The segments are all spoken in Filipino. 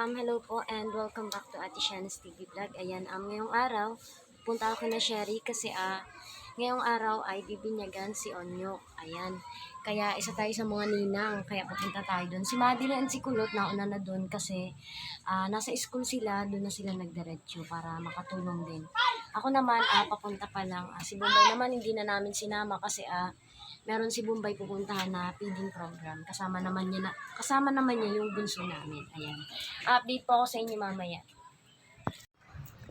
um, hello po and welcome back to Ate Shana's TV Vlog. Ayan, um, ngayong araw, punta ako na Sherry kasi ah, ngayong araw ay bibinyagan si Onyok. Ayan, kaya isa tayo sa mga ninang, kaya pupunta tayo doon. Si Madeline and si Kulot nauna na doon kasi ah, nasa school sila, doon na sila nagdiretso para makatulong din. Ako naman, ah, papunta pa lang. Ah, si Bombay naman, hindi na namin sinama kasi ah, meron si Bombay pupuntahan na feeding program. Kasama naman niya na, kasama naman niya yung bunso namin. Ayan. Update po ako sa inyo mamaya.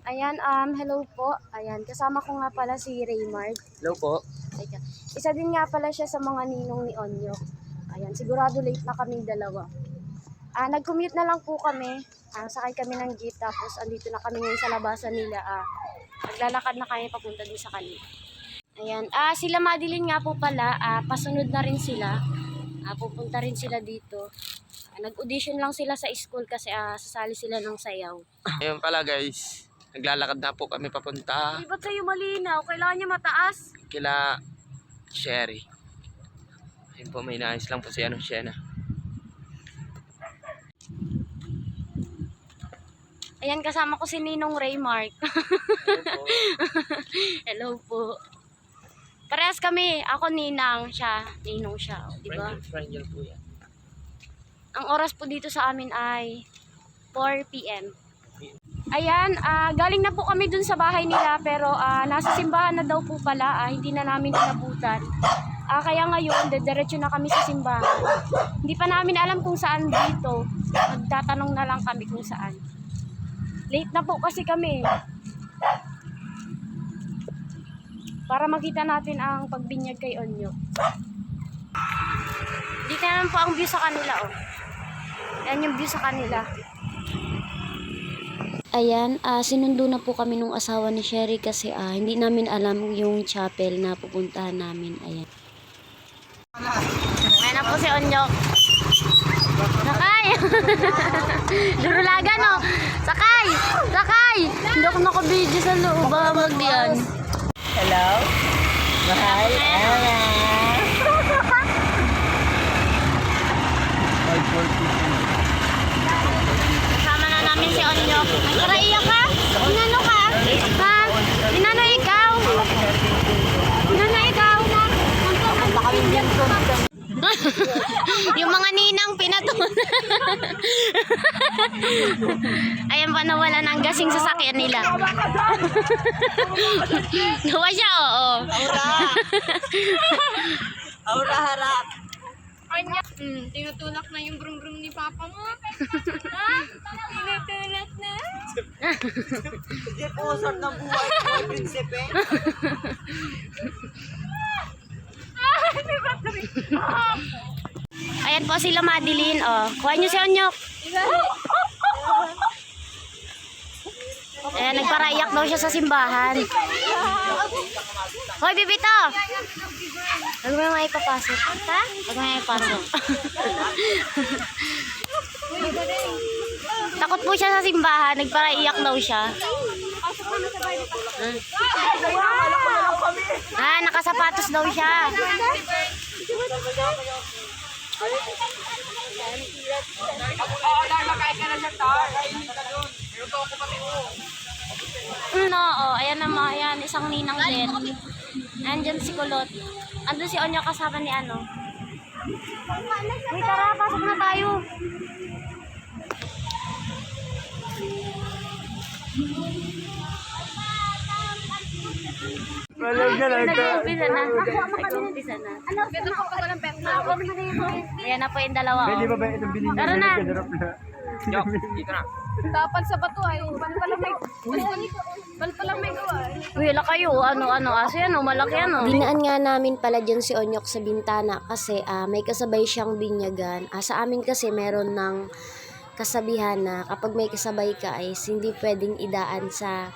Ayan, um, hello po. Ayan, kasama ko nga pala si Raymart. Hello po. Teka. Isa din nga pala siya sa mga ninong ni Onyo. Ayan, sigurado late na kaming dalawa. Ah, nag-commute na lang po kami. Ah, sakay kami ng jeep tapos andito na kami ngayon sa labasan nila. Ah, naglalakad na kami papunta din sa kanila. Ayan, ah sila Madeline nga po pala, ah, pasunod na rin sila. Ah, pupunta rin sila dito. Ah, nag-audition lang sila sa school kasi ah, sasali sila ng sayaw. Ayun pala guys. Naglalakad na po kami papunta Ay, ba't sa'yo malinaw? Kailangan niya mataas. kila Sherry. Ayun po, may nais lang po si ano, Shena. Ayan, kasama ko si Ninong Raymark. Ayun po. Hello po. Parehas kami. Ako Ninang, siya. Ninong siya. o, Di ba? Friend, friend yun po yan. Ang oras po dito sa amin ay 4 p.m. Ayan, ah, galing na po kami dun sa bahay nila pero ah, nasa simbahan na daw po pala. ah, hindi na namin inabutan. Ah, kaya ngayon, dediretso na kami sa simbahan. Hindi pa namin alam kung saan dito. Magtatanong na lang kami kung saan. Late na po kasi kami. Para makita natin ang pagbinyag kay Onyo. Dito naman po ang view sa kanila, oh. Yan yung view sa kanila. Ayan, ah, sinundo na po kami nung asawa ni Sherry kasi ah, hindi namin alam yung chapel na pupuntahan namin. Ayan. Ayan na po si Onyok. Sakay! Durulagan, no? Sakay! Sakay! Hindi ako nakabidyo sa loob. Baka magdiyan. Hello? Mahal? Kasama na namin si Onyok. Karaiya ka? Inano ka? Ha? Inano ikaw? Inano ikaw? Yung mga ninang pinatun. Ayan pa nawala ng gasing sa sakyan nila. Gawa siya, oo. Aura! Aura harap! Anya, mm, tinutulak na yung brum-brum ni Papa mo. ha? Tinutulak na. Usap ng buhay ko, prinsipe. Ayan po sila Madeline, oh. Kuha niyo si Onyok. Ayan, nagparayak daw siya sa simbahan. Hoy, bibito! Huwag mo naman ipapasok. Ha? Huwag mo naman ipasok. Takot po siya sa simbahan. Nagparaiyak daw siya. Ah, nakasapatos daw siya. No, oh, ayan naman, ayan, isang ninang din. Andyan si Kulot. Andun si Onyo kasama ni ano. Uy, tara, pasok na tayo. Walang galang Nag-uumpisa na. Nag-uumpisa na. Ano? Ganda pa pala ng pet Ayan na po yung dalawa. Pwede Oh. ba ba itong binili Tara na. Na. Yok, dito na. Dapat sa bato ay pala may pala may gawa. Uy, wala kayo. Ano, ano, aso yan, oh, malaki yan, oh. Dinaan nga namin pala dyan si Onyok sa bintana kasi ah, may kasabay siyang binyagan. Ah, sa amin kasi meron ng kasabihan na kapag may kasabay ka ay hindi pwedeng idaan sa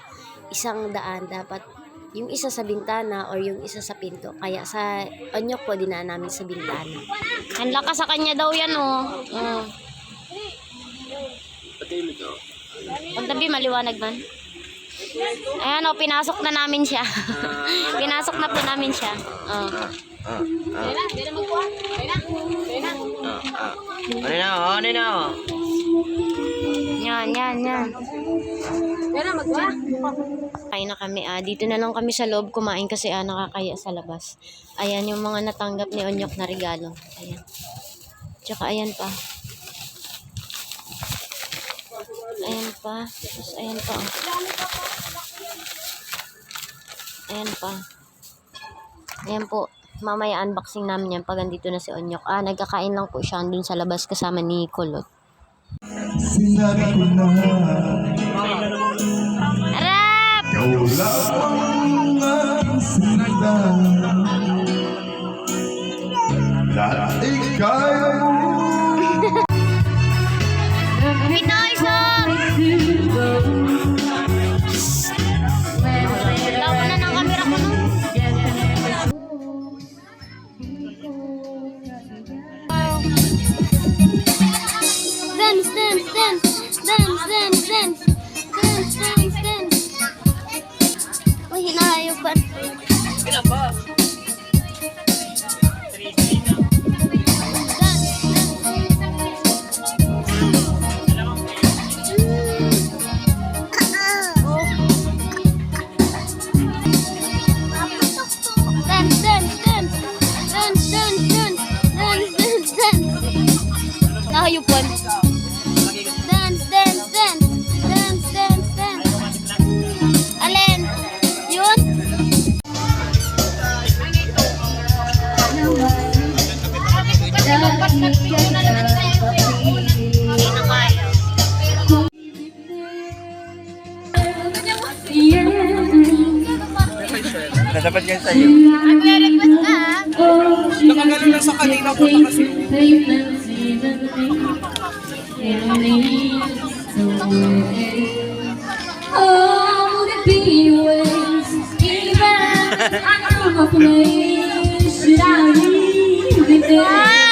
isang daan. Dapat yung isa sa bintana or yung isa sa pinto. Kaya sa Onyok po, dinaan namin sa bintana. Ang lakas sa kanya daw yan, oh. oh. Patay ito. Pagtabi, maliwanag man. Ayan, oh, pinasok na namin siya. pinasok na po namin siya. Oh. Ah, ah. Na, hindi na na. Ayun na. Ah, ah. Ano na, oh, ano na, oh. Yan. yan, yan, yan. Na, magwa. Kain na kami ah. Dito na lang kami sa loob kumain kasi ah, nakakaya sa labas. Ayan yung mga natanggap ni Onyok na regalo. Ayan. Tsaka ayan pa. Ayan pa. Tapos ayan pa. Ayan pa. Ayan po. Mamaya unboxing namin yan pag andito na si Onyok. Ah, nagkakain lang po siya dun sa labas kasama ni Kulot. Sinabi ko na Harap! Ikaw lamang ang sinta Lahat ikaya mo them, them, them, them, them. dapat yan sa'yo. Ang kuya request ah. Nakagano lang sa kanina po na kasi. I'm from a place that I live in.